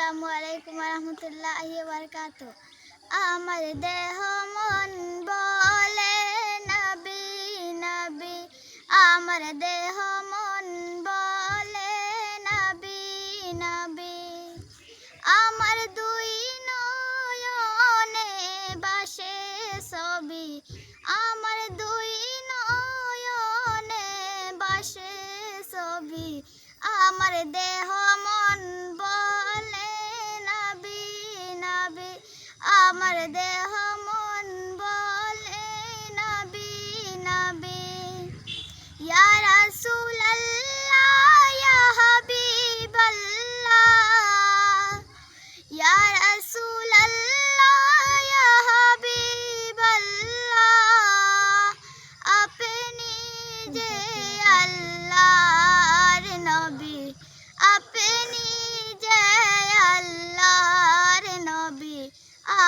আসসালামু আলাইকুম রহমতুল্লাহ আমার দেহ মন বলে, নবী নবী। আমার দেহ মন বলে, নবী নবী। আমার দুই নয়নে বাসে ছবি। আমার দুই নয়নে বাসে ছবি। আমার দেহ মন বলে আমার দেহ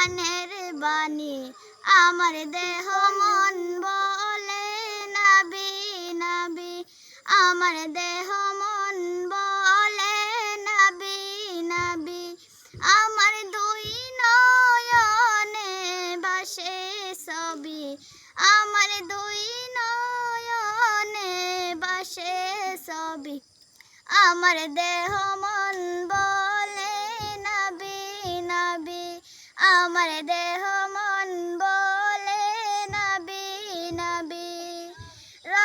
কুরআনের বাণী। আমার দেহ মন বলে, নবী নবী। আমার দেহ মন বলে, নবী নবী। আমার দুই নয়নে বাসে ছবি। আমার দুই নয়নে বাসে ছবি। আমার দেহ মন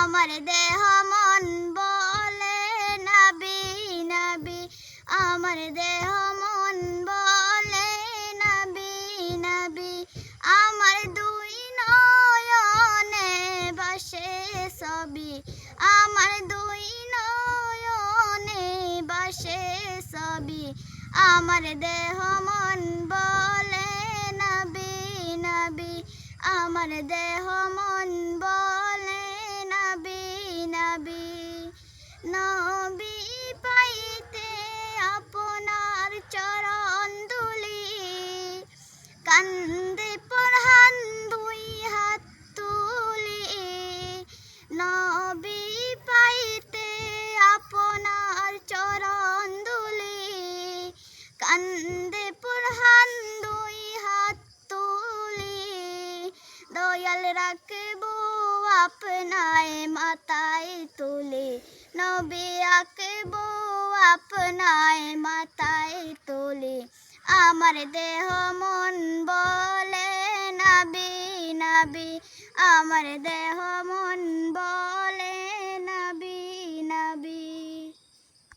আমার দেহ মন বলে নবী নবী। আমার দেহ মন বলে নবী নবী। আমার দুই নয়নে বাসে ছবি। আমার দুই নয়নে বাসে ছবি। আমার দেহ মন বলে নবী নবী। আমার দেহ নবী পাইতে আপনার চরণ দুলি কান্দে পড়হান দুই হাত তুলি। নবী পাইতে আপনার চরণ দুলি কান্দে পড়হান দুই হাত তুলি। দয়াল রাখব আপনায় মাথায় তুলে। নবী আঁকবো আপনায় মাথায় তোলে। আমার দেহ মন বলে, নাবি নাবি। আমার দেহ মন বলে